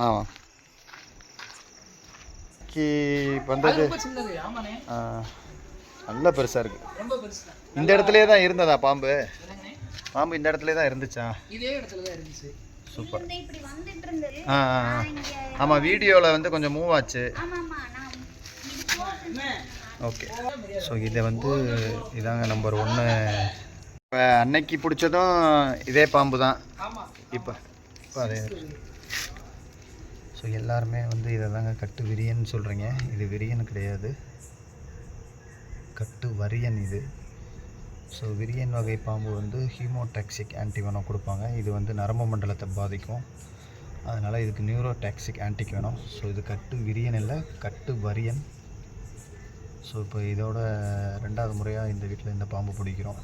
ஆமாம் கி வந்தது நல்ல பெருசாக இருக்குது ரொம்ப பெருசு தான் இந்த இடத்துலயே தான் இருந்ததா பாம்பு? பாம்பு இந்த இடத்துலயே தான் இருந்துச்சா? இதே இடத்துல தான் இருந்துச்சு. சூப்பர். இந்த இப்படி வந்துட்டு இருந்தது. ஆ ஆ ஆ. இங்க ஆமாம் வீடியோவில் வந்து கொஞ்சம் மூவ் ஆச்சு. ஓகே. ஸோ இதை வந்து இதாங்க நம்பர் ஒன்று இப்போ அன்னைக்கு பிடிச்சதும் இதே பாம்பு தான் ஆமா. இப்போ இப்போ அதே. ஸோ எல்லாருமே வந்து இதை தாங்க கட்டு விரியன் சொல்கிறீங்க இது விரியன் கிடையாது. கட்டு வரியன் இது. ஸோ விரியன் வகை பாம்பு வந்து ஹீமோடாக்சிக் ஆன்டிவெனம் கொடுப்பாங்க. இது வந்து நரம்பு மண்டலத்தை பாதிக்கும். அதனால் இதுக்கு நியூரோடாக்சிக் ஆன்டிக் வேணும். ஸோ இது கட்டு விரியன் இல்லை கட்டு வரியன். ஸோ இப்போ இதோட ரெண்டாவது முறையாக இந்த வீட்டில் இந்த பாம்பு பிடிக்கிறோம்.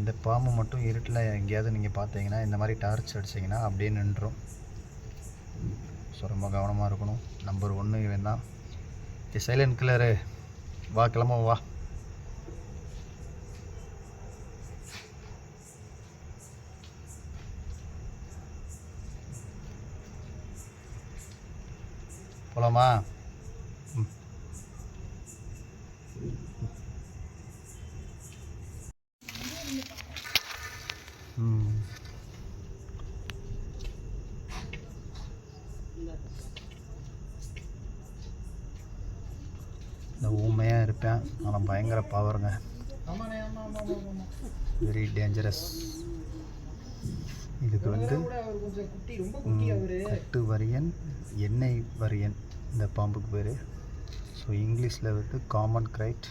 இந்த பாம்பு மட்டும் இருட்டில் எங்கேயாவது நீங்கள் பார்த்தீங்கன்னா இந்த மாதிரி டார்ச் அடிச்சிங்கன்னா அப்படியே நின்றுடும் ஸோ ரொம்ப கவனமாக இருக்கணும். நம்பர் ஒன்று இவன் தான். Silent killer. வா கிளம்ப வா. போலாமா? இந்த ஊமையாக இருப்பேன். ஆனால் பயங்கர பவருங்க வெரி டேஞ்சரஸ் இதுக்கு வந்து கட்டு வரியன் எண்ணெய் வரியன். இந்த பாம்புக்கு பேர். ஸோ இங்கிலீஷில் வந்து common krait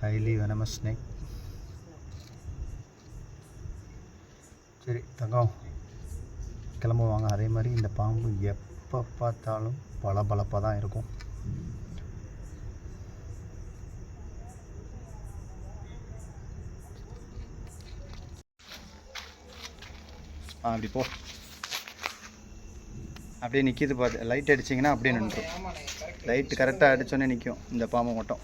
highly venomous snake சரி தங்கம். கிளம்புவாங்க. அதே மாதிரி இந்த பாம்பு எப்போ பார்த்தாலும் பளபளப்பாக தான் இருக்கும். ஆ அப்படி போ. அப்படியே நிற்கிது பார்த்து லைட் அடிச்சிங்கன்னா அப்படியே நின்றும் லைட் கரெக்டாக அடித்தோடனே நிற்கும் இந்த பாம்பு மட்டும்.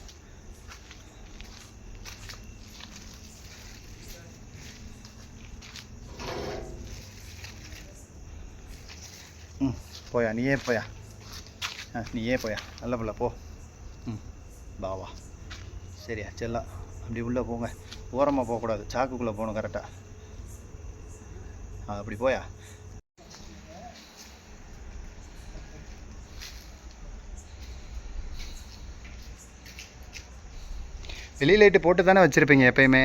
ம் போயா. நீயே போயா. ஆ நீயே போயா. நல்ல பிள்ளை போ. ம் வா வா. சரியா செல்லா. அப்படி உள்ளே போங்க. ஓரமாக போகக்கூடாது. சாக்குக்குள்ளே போகணும் கரெக்டாக அப்படி போயா? வெளி லைட்டு போட்டு தானே வச்சுருப்பீங்க எப்பயுமே?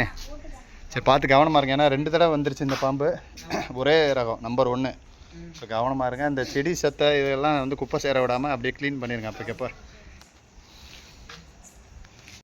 சரி பார்த்து கவனமாக இருங்க. ஏன்னா ரெண்டு தடவை வந்துருச்சு இந்த பாம்பு. ஒரே ரகம் நம்பர் ஒன்று ஸோ கவனமாக இருங்க. இந்த செடி சத்தை இதெல்லாம் வந்து குப்பை சேர விடாமல் அப்படியே க்ளீன் பண்ணிடுங்க அப்போக்கப்போ.